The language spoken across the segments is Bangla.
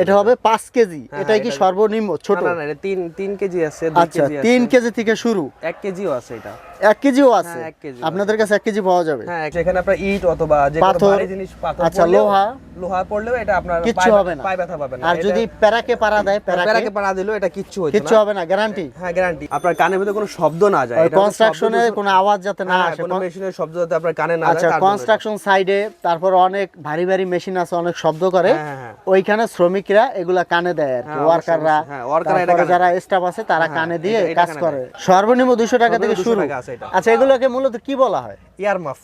এটা হবে পাঁচ কেজি। হ্যাঁ, এটাই কি সর্বনিম্ন? ছোট? না, না, না, এটা তিন তিন কেজি আছে দুই আচ্ছা কেজি আছে। তিন কেজি থেকে শুরু। এক কেজিও আছে এটা। এক কেজিও আছে। হ্যাঁ, আপনাদের কাছে এক কেজি পাওয়া যাবে। হ্যাঁ সেখানে আপনার ইট অথবা যে কোনো পাথর, ভারী জিনিস পাথর আচ্ছা, লোহা। লোহা পড়লেও এটা আপনার কিচ্ছু হবে না। পায়ে ব্যথা পাবে না। আর যদি প্যারাকে পারা দেয় প্যারাকে প্যারাকে পাড়া দিলেও এটা কিচ্ছু হইতো কিচ্ছু হবে না গ্যারান্টি হ্যাঁ গ্যারান্টি আপনার কানের কোনো শব্দ না যায়। কনস্ট্রাকশনে কোনো আওয়াজ যাতে না হ্যাঁ, আসে। কোনো মেশিনের শব্দ যাতে আপনার কানে না যায় আচ্ছা। কনস্ট্রাকশন সাইডে তারপর অনেক ভারী ভারী মেশিন আছে অনেক শব্দ করে। হ্যাঁ, হ্যাঁ, হ্যাঁ। ওইখানে শ্রমিকরা এগুলা কানে দেয় আর হ্যাঁ, ওয়ার্কাররা হ্যাঁ, যারা স্টাফ আছে তারা হ্যাঁ, কানে দিয়ে কাজ করে। সর্বনিম্ন দুশো টাকা থেকে শুরু। এটা। আচ্ছা এগুলোকে মূলত কি বলা হয় ইয়ার মাফ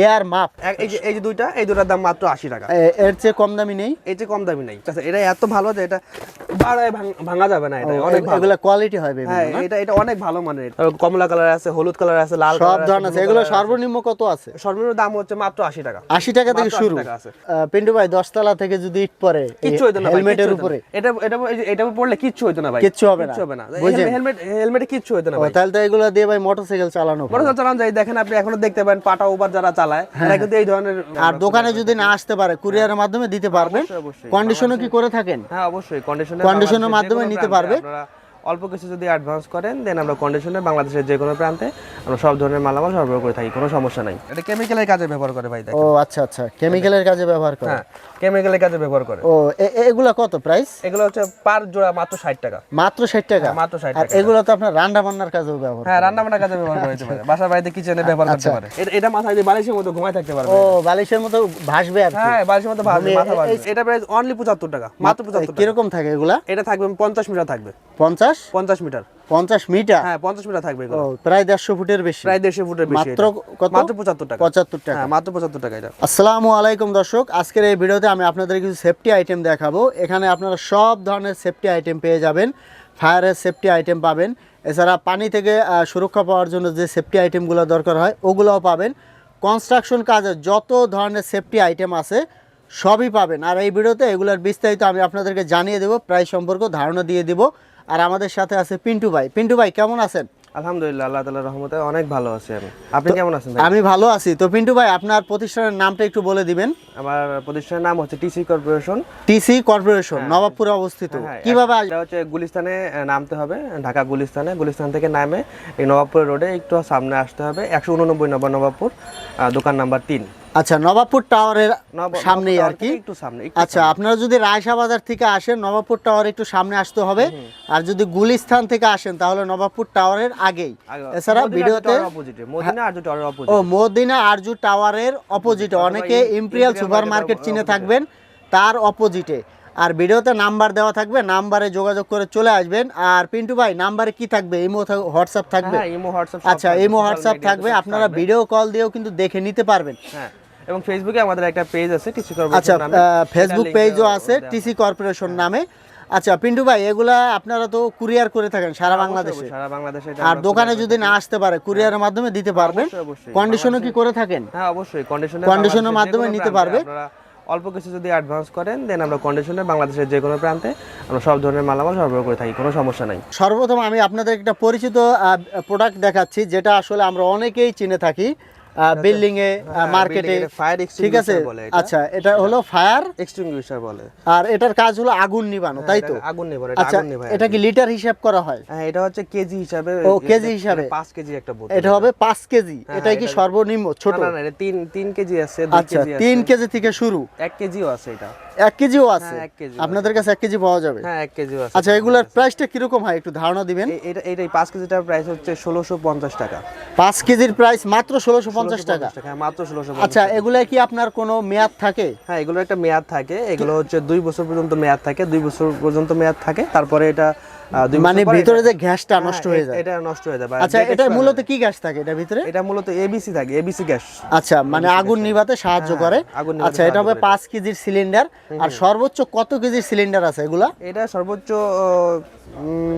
এয়ার মাপ। এই যে এই যে দুইটা এই দুটার দাম মাত্র আশি টাকা। এর চেয়ে কম দামি নেই? এই যে কম দামি নাই। আচ্ছা এটা এত ভালো যে এটা বাড়ায় ভাঙা যাবে না এটা অনেক এগুলা কোয়ালিটি হয় হ্যাঁ এটা এটা অনেক ভালো মানের এটা। কমলা কালার আছে হলুদ কালার আছে লাল সব ধরনের আছে। এগুলো সর্বনিম্ন কত আছে? সর্বনিম্ন দাম হচ্ছে মাত্র আশি টাকা। আশি টাকা থেকে শুরু। পিন্টু ভাই দশতলা থেকে যদি ইট পরে কিচ্ছু হইতো না হেলমেটের কিচ্ছু উপরে। এটা এটা এটা পড়লে কিচ্ছু হইতো না ভাই। কিচ্ছু হবে না। কিচ্ছু হবে না? হেলমেট হেলমেটে কিচ্ছু হইতো না ভাই। তাহলে তো এগুলো দিয়ে ভাই মোটরসাইকেল চালানো। মোটরসাইকেল চালান যাই দেখেন আপনি এখনও দেখতে পাবেন পাটা উবার যারা চালায় তারা কিন্তু এই ধরনের হ্যাঁ, আর দোকানে যদি না আসতে পারে কুরিয়ারের মাধ্যমে দিতে পারবেন। অবশ্যই, অবশ্যই। কন্ডিশনও কি করে থাকেন? হ্যাঁ অবশ্যই। কন্ডিশনে Condition মাধ্যমে নিতে পারবে? অল্প কিছু যদি অ্যাডভান্স করেন দেন আমরা কন্ডিশনে বাংলাদেশের যে কোনো প্রান্তে আমরা সব ধরনের মালামাল সরবরাহ করে থাকি কোনো সমস্যা নাই। এটা কেমিক্যালের কাজে ব্যবহার করে ভাই ও আচ্ছা আচ্ছা। কেমিক্যালের কাজে ব্যবহার করে। হ্যাঁ। কেমিক্যালের কাজে ব্যবহার করে। ও এগুলা কত প্রাইস এগুলো হচ্ছে পার জোড়া মাত্র ষাট টাকা। মাত্র ষাট টাকা? হ্যাঁ, মাত্র 60 আর টাকা। এগুলো তো আপনার রান্না বান্নার কাজেও ব্যবহার হ্যাঁ রান্না বান্নার কাজে ব্যবহার করতে পারে। বাসা বাড়িতে কিচেনে ব্যবহার করতে আচ্ছা। পারে। এটা- এটা মাথায় দিয়ে বালিশের মতো ঘুমায় থাকতে পারবে। ও বালিশের মতো ভাসবে আর হ্যাঁ বালিশের মতো ঘুমিয়ে- মাথা এই- এটা প্রাইস অনলি পঁচাত্তর টাকা মাত্র পঁচাত্তর টাকা। কীরকম থাকে এগুলা? এটা থাকবে পঞ্চাশ মিটার থাকবে। পঞ্চাশ? পঞ্চাশ মিটার। পঞ্চাশ মিটার? হ্যাঁ পঞ্চাশ মিটার থাকবে এগুলো। প্রায় দেড়শো ফুটের বেশি। প্রায় দেড়শো ফুটের বেশি মাত্র কত? মাত্র পঁচাত্তর টাকা। পঁচাত্তর টাকা। হ্যাঁ মাত্র পঁচাত্তর টাকা এটা। আসসালামু আলাইকুম দর্শক আজকের এই ভিডিওতে আমি আপনাদের কিছু সেফটি আইটেম দেখাবো। এখানে আপনারা সব ধরনের সেফটি আইটেম পেয়ে যাবেন। ফায়ারের সেফটি আইটেম পাবেন। এছাড়া পানি থেকে সুরক্ষা পাওয়ার জন্য যে সেফটি আইটেমগুলো দরকার হয় ওগুলোও পাবেন। কনস্ট্রাকশন কাজে যত ধরনের সেফটি আইটেম আছে সবই পাবেন। আর এই ভিডিওতে এগুলোর বিস্তারিত আমি আপনাদেরকে জানিয়ে দেবো প্রায় সম্পর্ক ধারণা দিয়ে দিব। আর আমাদের সাথে আছে পিন্টু ভাই। পিন্টু ভাই কেমন আছেন? আলহামদুলিল্লাহ আল্লাহ তালার রহমতে অনেক ভালো আছি আমি। আপনি কেমন আছেন আমি ভালো আছি। তো পিন্টু ভাই আপনার প্রতিষ্ঠানের নামটা একটু বলে দিবেন। আমার প্রতিষ্ঠানের নাম হচ্ছে টিসি কর্পোরেশন। টিসি কর্পোরেশন নবাবপুরে অবস্থিত। হ্যাঁ, কীভাবে আস- এটা হচ্ছে গুলিস্তানে নামতে হবে ঢাকা গুলিস্তানে। গুলিস্তান থেকে নামে এই নবাবপুর রোডে একটু সামনে আসতে হবে একশো উননব্বই নম্বর নবাবপুর দোকান নাম্বার তিন। আচ্ছা নবাবপুর টাওয়ারের সামনেই আর কি। একটু সামনে আচ্ছা আপনারা যদি রায়সা বাজার থেকে আসেন নবাবপুর টাওয়ার একটু সামনে আসতে হবে। আর যদি গুলিস্তান থেকে আসেন তাহলে নবাবপুর টাওয়ারের আগেই। আগে- এছাড়া ভিডিওতে টাওয়ারের ও মদিনা আরজু টাওয়ারের অপোজিটে অনেকে ইম- ইম্পেরিয়াল সুপার মার্কেট চিনে থাকবেন তার অপোজিটে আর ভিডিওতে নাম্বার দেওয়া থাকবে নাম্বারে যোগাযোগ করে চলে আসবেন। আর পিন্টু ভাই নাম্বারে কি থাকবে? ইমো হোয়াটসঅ্যাপ থাকবে? হ্যাঁ, ইমো, হোয়াটসঅ্যাপ আচ্ছা থাকবে, ইমো হোয়াটসঅ্যাপ থাকবে। আপনারা ভিডিও কল দিয়েও কিন্তু দেখে নিতে পারবেন। হ্যাঁ। এবং ফেসবুকে আমাদের একটা পেজ আছে টিসি আচ্ছা কর্পোরেশন নামে ফেসবুক পেজও আছে টিসি কর্পোরেশন নামে। আচ্ছা পিন্টু ভাই এগুলা আপনারা তো কুরিয়ার করে থাকেন সারা বাংলাদেশে। সারা বাংলাদেশে আর দোকানে যদি না আসতে পারে কুরিয়ারের মাধ্যমে দিতে পারবেন। কন্ডিশনও কি করে থাকেন? হ্যাঁ অবশ্যই কন্ডিশনে Condition-এর মাধ্যমে নিতে পারবে? অল্প কিছু যদি অ্যাডভান্স করেন দেন আমরা কন্ডিশনে বাংলাদেশের যে কোনো প্রান্তে আমরা সব ধরনের মালামাল সরবরাহ করে থাকি কোনো সমস্যা নাই। সর্বপ্রথম আমি আপনাদের একটা পরিচিত প্রোডাক্ট দেখাচ্ছি যেটা আসলে আমরা অনেকেই চিনে থাকি। বিল্ডিং এ মার্কেটে ফায়ার ঠিক আছে? হ্যাঁ, আচ্ছা এটা হলো ফায়ার এক্সটিংগুইশার বলে। আর এটার কাজ হলো আগুন নিবানো তাই তো? এটা আগুন নেভার আচ্ছা এটা কি লিটার হিসাব করা হয়? হ্যাঁ এটা হচ্ছে কেজি হিসাবে ও, কেজি হিসাবে। পাঁচ কেজি একটা বোতল। এটা হবে পাঁচ কেজি এটাই কি সর্বনিম্ন ছোট? না না না এটা তিন তিন কেজি আছে দুই আচ্ছা কেজি আছে। তিন কেজি থেকে শুরু। এক কেজিও আছে এটা। এক কেজিও আছে? হ্যাঁ, আপনাদের কাছে এক কেজি পাওয়া যাবে? হ্যাঁ এক আছে। আচ্ছা এগুলার প্রাইসটা কীরকম হয়? একটু ধারণা দিবেন। এটা এটাই পাঁচ কেজিটার প্রাইস হচ্ছে ষোলোশো পঞ্চাশ টাকা। পাঁচ কেজির প্রাইস মাত্র ষোলোশো পঞ্চাশ টাকা? হ্যাঁ মাত্র ষোলোশো আচ্ছা এগুলা কি আপনার কোনো মেয়াদ থাকে? হ্যাঁ এগুলো একটা মেয়াদ থাকে। এগুলো হচ্ছে দুই বছর পর্যন্ত মেয়াদ থাকে দুই বছর পর্যন্ত মেয়াদ থাকে। তারপরে এটা মানে ভিতরে যে গ্যাসটা হ্যাঁ, নষ্ট হয়ে যায়। এটা নষ্ট হয়ে যাবে আচ্ছা এটা মূলত কি গ্যাস থাকে এটা ভিতরে? এটা মূলত এবিসি থাকে এবিসি গ্যাস। আচ্ছা মানে আগুন নিভাতে সাহায্য হ্যাঁ, করে। আগুন আচ্ছা এটা হবে সাহায্য করে পাঁচ কেজির সিলিন্ডার। আর সর্বোচ্চ কত কেজির সিলিন্ডার আছে এগুলা? এটা সর্বোচ্চ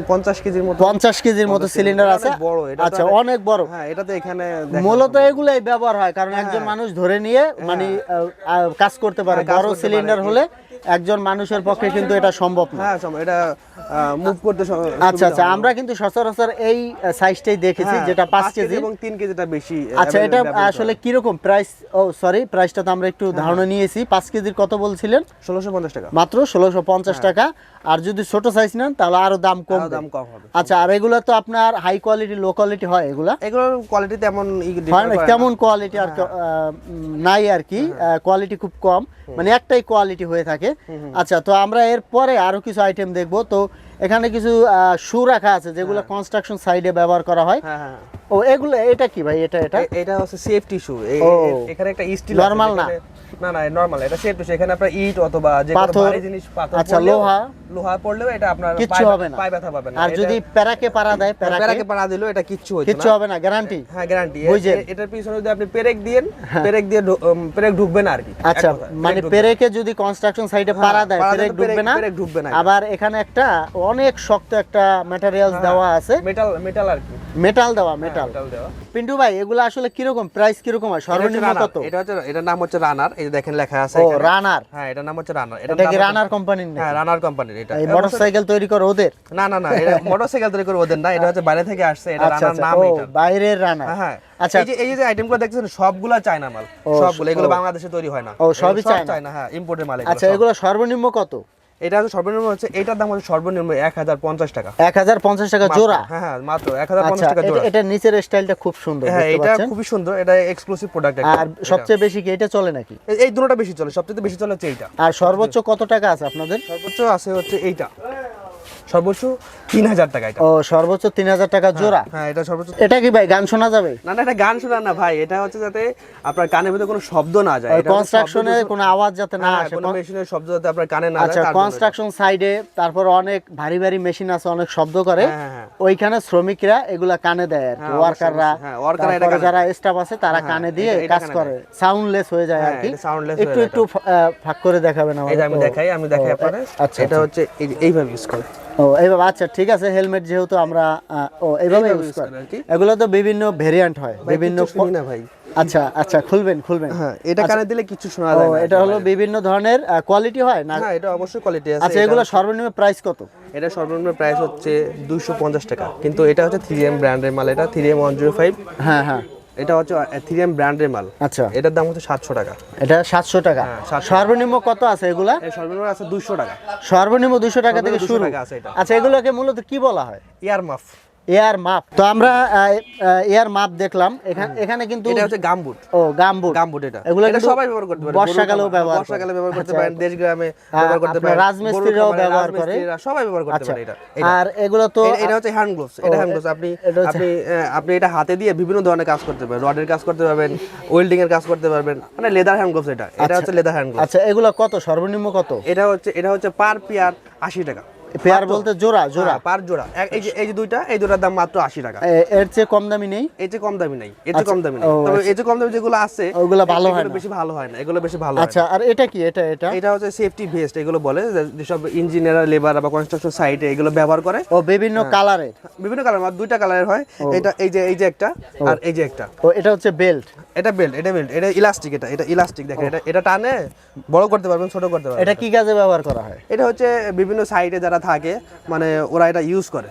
পঞ্চাশ কেজির মতো। পঞ্চাশ কেজির মতো সিলিন্ডার আছে? বড়, এটা আচ্ছা অনেক- বড়। হ্যাঁ এখানে মূলত এগুলাই ব্যবহার হয় কারণ একজন মানুষ ধরে নিয়ে মানে আহ, আহ, কাজ করতে পারে হ্যাঁ, বড় সিলিন্ডার হলে একজন মানুষের পক্ষে কিন্তু এটা সম্ভব না। হ্যাঁ এটা মুভ করতে আচ্ছা আচ্ছা আমরা কিন্তু সচরাচর এই সাইজটাই দেখেছি হ্যাঁ, যেটা পাঁচ কেজি এবং তিন কেজিটা বেশি আচ্ছা এটা আসলে কীরকম প্রাইস ও সরি প্রাইসটা তো আমরা একটু ধারণা নিয়েছি। পাঁচ কেজির কত বলছিলেন? ষোলোশো পঞ্চাশ টাকা। মাত্র ষোলোশো পঞ্চাশ টাকা। আর যদি ছোট সাইজ নেন তাহলে আরও দাম কম দাম কম হবে। আচ্ছা আর এগুলো তো আপনার হাই কোয়ালিটি লো কোয়ালিটি হয় এগুলা? এগুলোর কোয়ালিটি তেমন হয় না তেমন কোয়ালিটি আর উম, নাই আর কি। কোয়ালিটি খুব কম। মানে একটাই কোয়ালিটি হয়ে থাকে। আচ্ছা তো আমরা এর পরে আরও কিছু আইটেম দেখব। তো এখানে কিছু শু রাখা আছে যেগুলো কনস্ট্রাকশন সাইডে ব্যবহার করা হয়। হ্যাঁ হ্যাঁ। ও এগুলো এটা কি ভাই এটা এটা? এটা হচ্ছে সেফটি শু এখানে একটা স্টিল Normal না? না না নরমাল এটা সেফটি শু এখানে আপনার ইট অথবা যে কোনো ভারী জিনিস পাথর আচ্ছা, লোহা। লোহা পড়লেও এটা আপনার কিচ্ছু হবে না। পায়ে ব্যথা পাবে না। আর যদি প্যারাকে পারা দেয় প্যারাকে প্যারাকে পাড়া দিলেও এটা কিচ্ছু হইতো কিচ্ছু হবে না গ্যারান্টি হ্যাঁ গ্যারান্টি এটার পিছনে যদি আপনি পেরেক দিয়েন পেরেক দিয়ে পেরেক ঢুকবে না আর কি। আচ্ছা মানে পেরেকে যদি কনস্ট্রাকশন সাইডে হ্যাঁ, পারা দেয় পেরেক ঢুকবে না। পেরেক ঢুকবে না। আবার এখানে একটা অনেক শক্ত একটা ম্যাটেরিয়ালস দেওয়া আছে। মেটাল মেটাল আর কি। মেটাল দেওয়া মেটাল মেটাল পিন্টু ভাই এগুলো আসলে কীরকম? প্রাইস কীরকম হয়? সর্বনিম্ন কত? এটা হচ্ছে এটার নাম হচ্ছে রানার এই যে দেখেন লেখা আছে ও রানার হ্যাঁ এটার নাম হচ্ছে রানার এটা কি রানার কোম্পানির হ্যাঁ রানার কোম্পানির এটা। এই মোটরসাইকেল তৈরি করে ওদের? না না না এটা মোটরসাইকেল তৈরি করে ওদের না এটা হচ্ছে বাইরে থেকে আসছে এটা আচ্ছা রানার আচ্ছা। নাম এটা বাইরের রানার হ্যাঁ, হ্যাঁ। আচ্ছা। এই যে এই যে আইটেমগুলো দেখছেন সবগুলা চায়না মাল। সবগুলো এগুলো বাংলাদেশে তৈরি হয় না। ও, সবই চায়না? হ্যাঁ ইম্পোর্টের মাল আচ্ছা এগুলো সর্বনিম্ন কত। এটা হচ্ছে সর্বনিম্ন হচ্ছে এটার দাম হচ্ছে সর্বনিম্ন এক হাজার পঞ্চাশ টাকা। এক হাজার পঞ্চাশ টাকা জোড়া? হ্যাঁ হ্যাঁ মাত্র এক হাজার পঞ্চাশ আচ্ছা টাকা জোড়া। এটা- এটা নিচের স্টাইলটা খুব সুন্দর হ্যাঁ এটা খুবই সুন্দর এটা এক্সক্লুসিভ প্রোডাক্ট আর সবচেয়ে বেশি কি এটা চলে নাকি? এই দুটোটা বেশি চলে সবচেয়ে বেশি চলে হচ্ছে এইটা। আর সর্বোচ্চ কত টাকা আছে আপনাদের? সর্বোচ্চ আছে হচ্ছে এইটা। সর্বোচ্চ তিন হাজার টাকা এটা। ও সর্বোচ্চ তিন হাজার টাকা জোড়া? হ্যাঁ এটা সর্বোচ্চ এটা কি ভাই গান শোনা যাবে? না না এটা গান শোনা না ভাই এটা হচ্ছে যাতে আপনার কানের ভিতরে কোনো শব্দ না যায়। কনস্ট্রাকশনে কোনো আওয়াজ যাতে না হ্যাঁ, আসে। কোনো মেশিনের শব্দ যাতে আপনার কানে না আচ্ছা। কনস্ট্রাকশন সাইডে তারপর অনেক ভারী ভারী মেশিন আছে অনেক শব্দ করে। হ্যাঁ, হ্যাঁ, হ্যাঁ। ওইখানে শ্রমিকরা এগুলা কানে দেয় আর কি হ্যাঁ, ওয়ার্কাররা অবশ্যই, হ্যাঁ, worker রা এটা তারপরে কানে যারা স্টাফ আছে তারা হ্যাঁ, কানে দিয়ে কাজ করে। সাউন্ডলেস হয়ে যায় আর হ্যাঁ, কি একটু একটু ফাঁক করে দেখাবেন আমি দেখাই আমি দেখাই আপনাদের। আচ্ছা এটা হচ্ছে এইভাবে ইউজ করে। ও এইভাবে আচ্ছা ঠিক আছে হেলমেট যেহেতু আমরা ও এইভাবে ইউজ করি। এগুলো তো বিভিন্ন ভেরিয়েন্ট হয় বিভিন্ন না ভাই। আচ্ছা আচ্ছা খুলবেন খুলবেন। হ্যাঁ এটা কানে দিলে কিছু শোনা যায় না এটা হলো বিভিন্ন ধরনের কোয়ালিটি হয় না? হ্যাঁ এটা অবশ্যই কোয়ালিটি আছে আচ্ছা এগুলো সর্বনিম্ন প্রাইস কত? এটা সর্বনিম্ন প্রাইস হচ্ছে দুইশো পঞ্চাশ টাকা। কিন্তু এটা হচ্ছে থ্রি এম ব্র্যান্ডের মাল এটা three M one zero five হ্যাঁ হ্যাঁ। এটা হচ্ছে থ্রি এম ব্র্যান্ডের মাল। আচ্ছা। এটার দাম হচ্ছে সাতশো টাকা। এটা সাতশো টাকা। হ্যাঁ, 700 সর্বনিম্ন কত আছে এগুলা? সর্বনিম্ন আছে দুশো টাকা। সর্বনিম্ন দুশো টাকা থেকে শুরু। আছে এটা। আচ্ছা এগুলোকে মূলত কি বলা হয়? ইয়ার মাফ এয়ার মাপ। তো আমরা এয়ার মাপ দেখলাম। এখানে এখানে কিন্তু এটা হচ্ছে গামবুট। ও গামবুট। গামবুট এটা। এগুলো এটা সবাই ব্যবহার করতে পারে। বর্ষাকালেও ব্যবহার বর্ষাকালে ব্যবহার করতে আচ্ছা। পারেন দেশ গ্রামে ব্যবহার করতে পারেন। রাজমিস্ত্রিরাও ব্যবহার করে। সবাই ব্যবহার করতে আচ্ছা। পারে এটা। আর এগুলো তো এটা হচ্ছে হ্যান্ড গ্লোভস এটা হ্যান্ড গ্লোভস আপনি আপনি আপনি এটা হাতে দিয়ে বিভিন্ন ধরনের কাজ করতে পারবেন। রডের কাজ করতে পারবেন ওয়েল্ডিং এর কাজ করতে পারবেন। মানে লেদার হ্যান্ড গ্লোভস এটা। এটা হচ্ছে লেদার হ্যান্ড গ্লোভস আচ্ছা এগুলো কত? সর্বনিম্ন কত? এটা হচ্ছে এটা হচ্ছে পার পেয়ার আশি টাকা। পেয়ার বলতে জোড়া জোড়া। পার জোড়া। এই যে এই যে দুইটা এই দুটার দাম মাত্র আশি টাকা। এর চেয়ে কম দামি নেই? এর চেয়ে কম দামি নাই এর চেয়ে কম দামি নাই। আচ্ছা, তবে এর চেয়ে কম দামি যেগুলো আছে ওগুলো ভালো হয় না। বেশি ভালো হয় না এগুলো বেশি ভালো আচ্ছা আর এটা কি? এটা এটা? এটা হচ্ছে সেফটি ভেস্ট এগুলো বলে যেসব ইঞ্জিনিয়ার লেবার বা কনস্ট্রাকশন সাইটে এগুলো ব্যবহার করে। ও বিভিন্ন হ্যাঁ। কালারের বিভিন্ন কালার মানে দুইটা কালারের হয়। এটা এই যে এই যে একটা আর এই যে একটা। ও এটা হচ্ছে বেল্ট এটা বেল্ট এটা বেল্ট এটা ইলাস্টিক এটা এটা ইলাস্টিক দেখেন এটা এটা টানে বড় করতে পারবেন ছোট করতে পারবেন। এটা কি কাজে ব্যবহার করা হয়? এটা হচ্ছে বিভিন্ন সাইটে যারা থাকে মানে ওরা এটা ইউজ করে।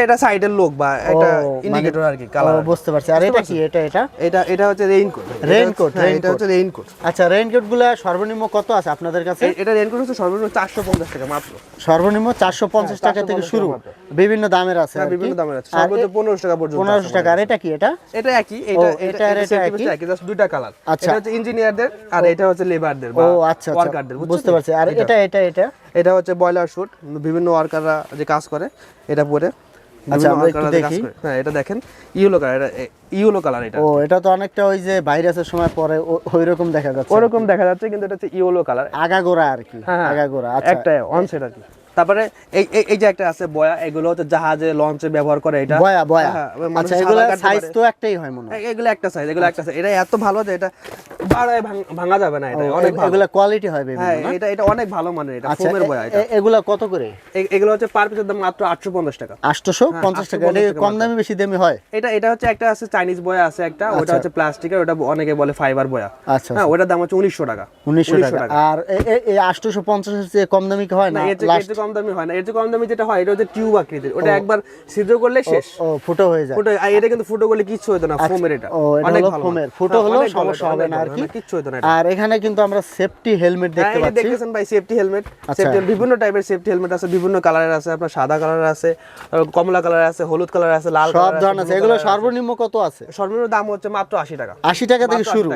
এটা সাইডের লোক বা একটা ও, মানে- ইন্ডিকেটর আর কি কালার বুঝতে পারছি। আর এটা কি? এটা এটা? এটা এটা হচ্ছে রেইনকোট Raincoat, এটা হচ্ছে রেইনকোট আচ্ছা রেইনকোটগুলা সর্বনিম্ন কত আছে আপনাদের কাছে? এটা রেইনকোট হচ্ছে সর্বনিম্ন চারশো পঞ্চাশ টাকা মাত্র। সর্বনিম্ন চারশো পঞ্চাশ টাকা থেকে শুরু। বিভিন্ন দামের আছে হ্যাঁ বিভিন্ন দামের আছে। সর্বোচ্চ এ- পনেরোশো টাকা পর্যন্ত পনেরোশো আছে টাকা আর এটা কি এটা? এটা একই। এটা এটা এটা একই? একই? জাস্ট দুইটা কালার আচ্ছা। এটা হচ্ছে ইঞ্জিনিয়ারদের আর এটা হচ্ছে লেবারদের আচ্ছা ওয়ার্কারদের আচ্ছা বুঝতে পারছি। আর এটা এটা এটা? এটা হচ্ছে বয়লার শুট। বিভিন্ন ওয়ার্কাররা যে কাজ করে এটা পরে আচ্ছা, আমরা একটু দেখি। হ্যাঁ এটা দেখেন ইয়েলো কালার এটা ইয়েলো কালার এটা ও এটা তো অনেকটা ওই যে ভাইরাসের সময় পরে ওই রকম দেখা যাচ্ছে। ওরকম দেখা যাচ্ছে কিন্তু এটা হচ্ছে ইয়েলো কালার আগাগোড়া আর কি হ্যাঁ, হ্যাঁ। আগাগোড়া আচ্ছা। একটা অন সেট আর কি। তারপরে এই এই- যে একটা আছে বয়া এগুলো হচ্ছে জাহাজে লঞ্চে ব্যবহার করে এটা। বয়া বয়া। হ্যাঁ, আচ্ছা এগুলো সাইজ তো একটাই হয় মনে হয়। এগুলো একটা সাইজ এগুলো একটা সাইজ এটা এত ভালো যে এটা বাড়ায় ভাঙ- যাবে না এটা। অনেক এগুলা কোয়ালিটি হয় বিভিন্ন হ্যাঁ এটা এটা অনেক ভালো মানের এটা আচ্ছা ফোমের বয়া এটা। এগুলা কত করে? এগুলো হচ্ছে পার পিসের দাম মাত্র আটশো পঞ্চাশ টাকা। আটশোশো হ্যাঁ, পঞ্চাশ টাকা এটা কম। দামি বেশি দামি হয়? এটা এটা হচ্ছে একটা আছে চাইনিজ বয়া আছে একটা ওটা আচ্ছা। হচ্ছে প্লাস্টিকের ওটা অনেকে বলে ফাইবার বয়া। আচ্ছা হ্যাঁ ওটার দাম হচ্ছে উনিশশো টাকা। উনিশশো টাকা। আর এই আটশোশো পঞ্চাশের চেয়ে কম দামি কি হয় না? এর চেয়ে- এর কম দামি হয় না। এর চেয়ে কম দামি যেটা হয় এটা হচ্ছে টিউব আকৃতির। ওটা একবার ছিদ্র করলে শেষ। ও ফুটো হয়ে যায়। ফুটো এটা কিন্তু ফুটো করলে কিচ্ছু হতো না ফোমের এটা। অনেক ফোমের। ফুটো হ্যাঁ, অনেক ভালো, সমস্যা হবে না আর কি। না, কিচ্ছু হতো না আর এখানে কিন্তু আমরা সেফটি হেলমেট হ্যাঁ, দেখতে পাচ্ছি। দেখতেছেন ভাই সেফটি হেলমেট। সেফটি বিভিন্ন টাইপের সেফটি হেলমেট আছে বিভিন্ন কালারের আছে আপনার সাদা কালারের আছে কমলা কালার আছে হলুদ কালার আছে লাল সব ধরনের আছে। এগুলো সর্বনিম্ন কত আছে? সর্বনিম্ন দাম হচ্ছে মাত্র আশি টাকা। আশি টাকা থেকে শুরু।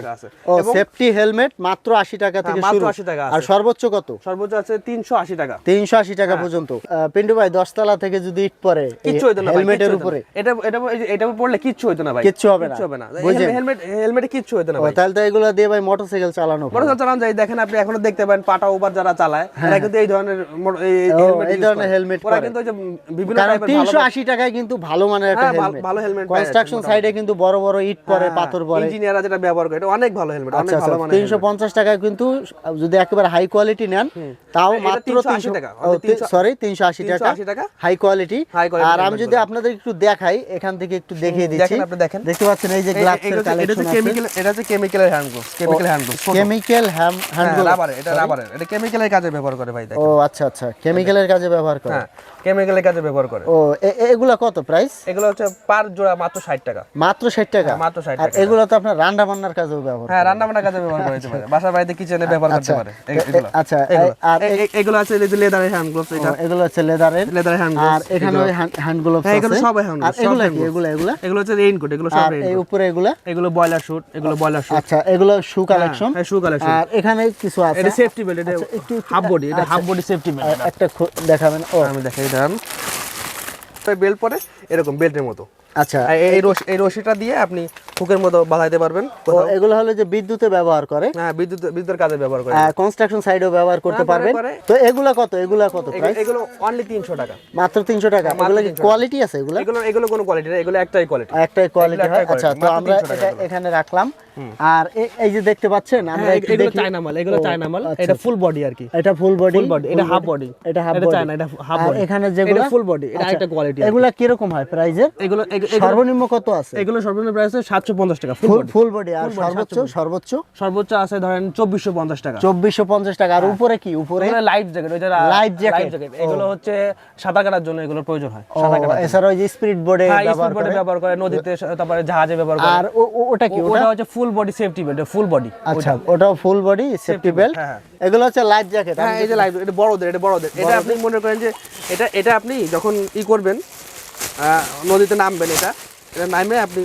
ও সেফটি হেলমেট মাত্র আশি টাকা থেকে মাত্র 80 টাকা আর সর্বোচ্চ কত? সর্বোচ্চ আছে তিনশো আশি টাকা। তিনশো আশি টাকা পর্যন্ত। আহ, পিন্টু ভাই দশতলা থেকে যদি ইট হ্যাঁ। কিচ্ছু হইতো না হেলমেটের উপরে। এটা এটা এটা পড়লে কিচ্ছু হইতো না ভাই। কিচ্ছু হবে না। কিচ্ছু হবে না। হেলমেট হেলমেটে কিচ্ছু হইতো না ভাই। তাহলে তো এগুলো দিয়ে ভাই মোটরসাইকেল চালানো মোটরসাইকেল চালান যায় দেখেন আপনি এখনও দেখতে পাটা উবার যারা চালায় এরা কিন্তু এই ধরনের এই হেলমেট ধরনের ওরা পরে। কিন্তু যে বিভিন্ন টাইপের ভালো তিনশো আশি টাকায় কিন্তু ভালো মানের একটা হ্যাঁ, ভালো- হেলমেট কনস্ট্রাকশন সাইডে কিন্তু বড় বড় ইট পরে পাথর ইঞ্জিনিয়াররা যেটা ব্যবহার করে এটা অনেক ভালো হেলমেট অনেক আচ্ছা ভালো আচ্ছা মানে তিনশো পঞ্চাশ টাকায় কিন্তু যদি একেবারে হাই কোয়ালিটি নেন তাও মাত্র 380 টাকা। সরি তিনশো আশি টাকা। 380 টাকা। হাই কোয়ালিটি আর আমি যদি আপনাদের একটু দেখাই এখান থেকে একটু দেখিয়ে দিচ্ছি। দেখেন, আপনি দেখেন। দেখতে পাচ্ছেন এই যে গ্লাভসের হচ্ছে- এটা কালেকশন হচ্ছে কেমিক্যাল এটা হচ্ছে কেমিক্যালের hand gloves chemical hand gloves chemical হ্যাম হ্যান্ড রাবারের এটা রাবারের এটা কেমিক্যালের কাজে ব্যবহার করে ভাই ও আচ্ছা আচ্ছা। কেমিক্যালের কাজে ব্যবহার করে। হ্যাঁ কেমিক্যালের কাজে ব্যবহার করে। ও এ- এ- কত প্রাইস এগুলো হচ্ছে পার জোড়া মাত্র ষাট টাকা। মাত্র ষাট টাকা? হ্যাঁ, মাত্র 60 টাকা। এগুলো তো আপনার রান্না বান্নার কাজেও ব্যবহার হ্যাঁ রান্না বান্নার কাজে ব্যবহার করতে পারে। বাসা বাড়িতে কিচেনে ব্যবহার করতে আচ্ছা, পারে। এগুলো। আচ্ছা, আর এগুলো আছে লেদারের হ্যান্ড গ্লোভস এটা। এগুলো হচ্ছে লেদারের লেদারের হ্যান্ড আর এখানে ওই হ্যান্ড গ্লোভস হ্যাঁ, এগুলো আছে। সব এগুলা hand কি? gloves। এগুলা এগুলা? এগুলো হচ্ছে রেইনকোট এগুলো সব আর এই উপরে এগুলা? এগুলো বয়লার শুট এগুলো বয়লার শুট আচ্ছা এগুলো শু কালেকশন শু কালেকশন আর এখানে কিছু আছে। এটা সেফটি বেল্ট এটা আচ্ছা, একটু হাফ বডি এটা হাফ বডি সেফটি বেল্ট একটা দেখাবেন। ও। আমি দেখাই দেন বেল্ট পরে? এরকম বেল্টের মতো। আচ্ছা এই- এই রশি এই রশিটা দিয়ে আপনি হুকের মতো বাঁধাইতে পারবেন এগুলো হলো যে বিদ্যুতে ব্যবহার করে। হ্যাঁ বিদ্যুৎ বিদ্যুতের কাজে ব্যবহার করে। কনস্ট্রাকশন সাইডেও ব্যবহার করতে হ্যাঁ, পারবেন। তো এগুলা কত? এগুলা কত প্রাইস এগুলো অনলি তিনশো টাকা। মাত্র তিনশো টাকা। এগুলো কি কোয়ালিটি আছে এগুলা? এগুলো এগুলো কোনো কোয়ালিটি না এগুলো একটাই কোয়ালিটি একটাই কোয়ালিটি হয়। আচ্ছা তো আমরা এটা এখানে রাখলাম। আর এই যে দেখতে পাচ্ছেন আমরা একটু দেখি। চায়না মাল এগুলো চায়না মাল আচ্ছা, এটা ফুল বডি আর কি। এটা ফুল বডি ফুল বডি এটা হাফ বডি এটা হাফ বডি চায়না এটা হাফ বডি এখানে যেগুলো ফুল বডি এটা একটা কোয়ালিটি এগুলা কীরকম হয় প্রাইজের এগুলো- সর্বনিম্ন কত আছে? এগুলো সর্বনিম্ন প্রাইস সাতশো পঞ্চাশ টাকা ফুল ফুল বডি আর সর্বোচ্চ? সর্বোচ্চ? সর্বোচ্চ আছে ধরেন চব্বিশশো পঞ্চাশ টাকা। চব্বিশশো পঞ্চাশ টাকা। আর উপরে কি? উপরে? লাইফ জ্যাকেট ওই যে Life jacket, এগুলো হচ্ছে সাঁতার কাটার জন্য এগুলো প্রয়োজন হয়। কাটার জন্য। এছাড়া ওই যে স্পিড বোর্ডে হ্যাঁ ব্যবহার করে। ব্যবহার করে নদীতে তারপরে জাহাজে ব্যবহার করে। আর ওটা কি? ওটা হচ্ছে full body safety belt full body আচ্ছা ওটাও ফুল বডি সেফটি বেল্ট হ্যাঁ, এগুলো হচ্ছে লাইফ জ্যাকেট হ্যাঁ এই যে লাইফ এটা বড়দের এটা বড়দের। এটা আপনি মনে করেন যে এটা এটা আপনি যখন ই করবেন নদীতে নামবেন এটা। এটা নামে আপনি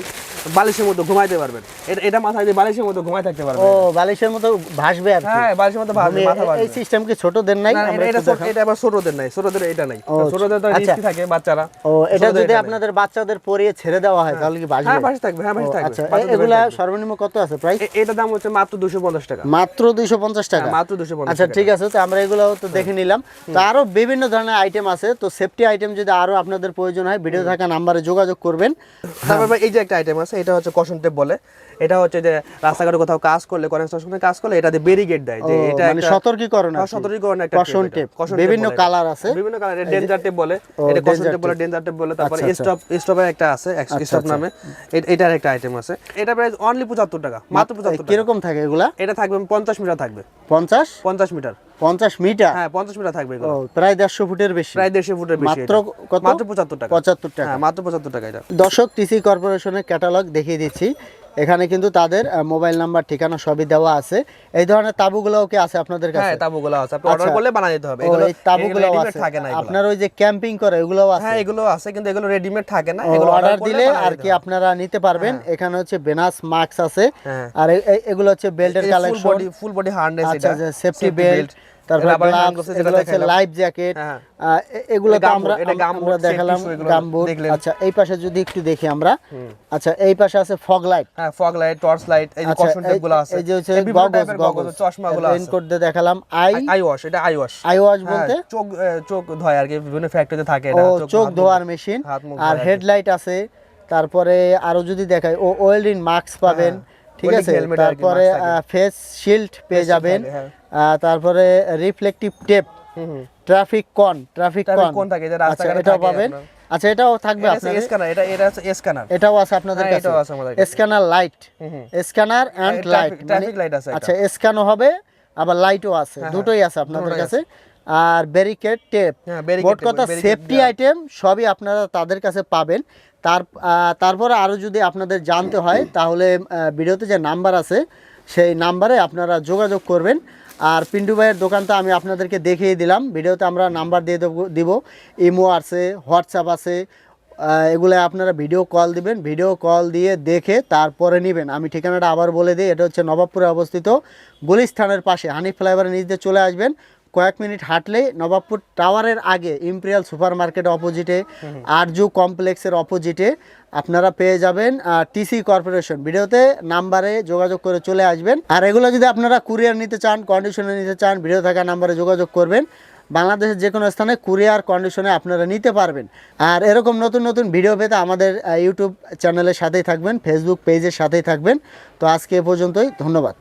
বালিশের মতো ঘুমাইতে পারবেন। এটা এটা মাথায় দিয়ে বালিশের মতো ঘুমাই থাকতে পারবেন। ও বালিশের মতো ভাসবে আর হ্যাঁ বালিশের মতো ভাববে আমি- মাথা ভাববে এই সিস্টেম কি ছোটদের নাই? এটা- এটা এটা আবার ছোটদের নাই ছোটদের এটা নাই। ছোটদের তো আচ্ছা। রিস্কি থাকে বাচ্চারা। ও এটা যদি আপনাদের বাচ্চাদের পরিয়ে ছেড়ে দেওয়া হয় তাহলে কি বাসবে হ্যাঁ বাসে থাকবে হ্যাঁ বাসে থাকবে। আচ্ছা এগুলা সর্বনিম্ন কত আছে প্রাইস এ- এটার দাম হচ্ছে মাত্র দুশো পঞ্চাশ টাকা। মাত্র দুইশো পঞ্চাশ টাকা? হ্যাঁ, মাত্র দুশো পঞ্চাশ আচ্ছা ঠিক আছে তো আমরা এগুলো তো দেখে নিলাম। তো আরও বিভিন্ন ধরনের আইটেম আছে তো সেফটি আইটেম যদি আরও আপনাদের প্রয়োজন হয় ভিডিও থাকা নাম্বারে যোগাযোগ করবেন। তারপর এই যে একটা আইটেম আছে এটা হচ্ছে কশন টেপ বলে। এটা হচ্ছে যে রাস্তাঘাটে কোথাও কাজ করলে কনস্ট্রাকশনে কাজ করলে এটা দিয়ে ব্যারিকেড দেয় যে এটা মানে সতর্কীকরণ হ্যাঁ, সতর্কীকরণ একটা এটা। tape, Caution বিভিন্ন কালার আছে। বিভিন্ন কালার ডেঞ্জার টেপ বলে। এটা কশন টেপ বলে। ডেঞ্জার টেপ বলে। তারপরে আচ্ছা, আচ্ছা। স্টপ স্টপের একটা আছে স্টপ আচ্ছা। নামে। এ- এটার একটা আইটেম আছে। এটা প্রাইস অনলি পঁচাত্তর টাকা মাত্র পঁচাত্তর টাকা। কীরকম থাকে এগুলা? এটা থাকবে পঞ্চাশ মিটার থাকবে। পঞ্চাশ? পঞ্চাশ মিটার। পঞ্চাশ মিটার? হ্যাঁ পঞ্চাশ মিটার থাকবে এগুলো। প্রায় দেড়শো ফুটের বেশি। প্রায় দেড়শো ফুটের বেশি মাত্র কত? মাত্র পঁচাত্তর টাকা। পঁচাত্তর টাকা। হ্যাঁ মাত্র পঁচাত্তর টাকা এটা। দর্শক টিসি কর্পোরেশনের ক্যাটালগ দেখিয়ে দিচ্ছি। এখানে কিন্তু তাদের মোবাইল নাম্বার ঠিকানা সবই দেওয়া আছে। এই ধরনের তাবুগুলোও কি আছে আপনাদের কাছে? হ্যাঁ তাবুগুলো আছে। আপনি অর্ডার আচ্ছা। করলে বানিয়ে দিতে হবে। এগুলো এই তাবুগুলো আছে। থাকে না আপনার ওই যে ক্যাম্পিং করে এগুলোও আছে? হ্যাঁ এগুলো আছে কিন্তু এগুলো রেডিমেড থাকে না। এগুলো অর্ডার দিলে আর কি আপনারা নিতে পারবেন। এখানে হচ্ছে বেনাস মার্কস আছে। হ্যাঁ। আর এগুলো হচ্ছে বেল্টের এই full body full body harness আচ্ছা এটা। যে সেফটি বেল্ট তারপর। লাইফ জ্যাকেট হ্যাঁ। এগুলো তো আমরা boot, এটা gum আমরা দেখালাম গামবুট আচ্ছা এই পাশে যদি একটু দেখি আমরা। আচ্ছা এই পাশে আছে ফগ লাইট হ্যাঁ ফগ লাইট টর্চ লাইট এই যে কশন টেপ আছে। এই যে হচ্ছে গগলস গগলস গগলস চশমাগুলো আছে। রেইনকোট দিয়ে দেখালাম। আই আই ওয়াশ এটা আই ওয়াশ আই ওয়াশ বলতে? চোখ চোখ ধোয় আর কি বিভিন্ন ফ্যাক্টরিতে থাকে এটা চোখ ধোয়ার মেশিন আর। হেডলাইট আছে। তারপরে আরও যদি দেখাই ও ওয়েল্ডিং মাস্ক পাবেন ঠিক আছে? তারপরে ফেস শিল্ড পেয়ে যাবেন। হ্যাঁ। তারপরে reflective tape. Traffic cone traffic cone থাকে, যে আচ্ছা রাস্তাঘাটে এটাও পাবেন। আচ্ছা এটাও থাকবে আপনাদের। স্ক্যানার এটা এটা হচ্ছে স্ক্যানার এটাও আছে আপনাদের হ্যাঁ, কাছে। এটাও আছে আমাদের কাছে। Scanner light scanner and light traffic light আছে আচ্ছা স্ক্যানও হবে আবার লাইটও আছে। দুটোই আছে আপনাদের কাছে। আর ব্যারিকেড টেপ হ্যাঁ, মোট কথা সেফটি আইটেম সবই আপনারা তাদের কাছে পাবেন। তার তারপরে আরও যদি আপনাদের জানতে হয় তাহলে ভিডিওতে যে নাম্বার আছে সেই নাম্বারে আপনারা যোগাযোগ করবেন। আর পিন্টু ভাইয়ের দোকানটা আমি আপনাদেরকে দেখিয়ে দিলাম। ভিডিওতে আমরা নাম্বার দিয়ে দেবো, দিব। ইমো আছে, হোয়াটসঅ্যাপ আছে এগুলো আপনারা ভিডিও কল দিবেন। ভিডিও কল দিয়ে দেখে তারপরে নেবেন। আমি ঠিকানাটা আবার বলে দিই, এটা হচ্ছে নবাবপুরে অবস্থিত গুলিস্থানের পাশে হানি ফ্লাইওভারের নিচ দিয়ে চলে আসবেন। কয়েক মিনিট হাঁটলেই নবাবপুর টাওয়ারের আগে ইম্পেরিয়াল সুপার মার্কেট অপোজিটে, আরজু কমপ্লেক্সের অপোজিটে আপনারা পেয়ে যাবেন টিসি কর্পোরেশন ভিডিওতে নাম্বারে যোগাযোগ করে চলে আসবেন। আর এগুলো যদি আপনারা কুরিয়ার নিতে চান কন্ডিশনে নিতে চান, ভিডিও থাকা নাম্বারে যোগাযোগ করবেন। বাংলাদেশের যে কোনো স্থানে কুরিয়ার কন্ডিশনে আপনারা নিতে পারবেন। আর এরকম নতুন নতুন ভিডিও পেতে আমাদের ইউটিউব চ্যানেলের সাথেই থাকবেন ফেসবুক পেজের সাথেই থাকবেন। তো আজকে এ পর্যন্তই, ধন্যবাদ।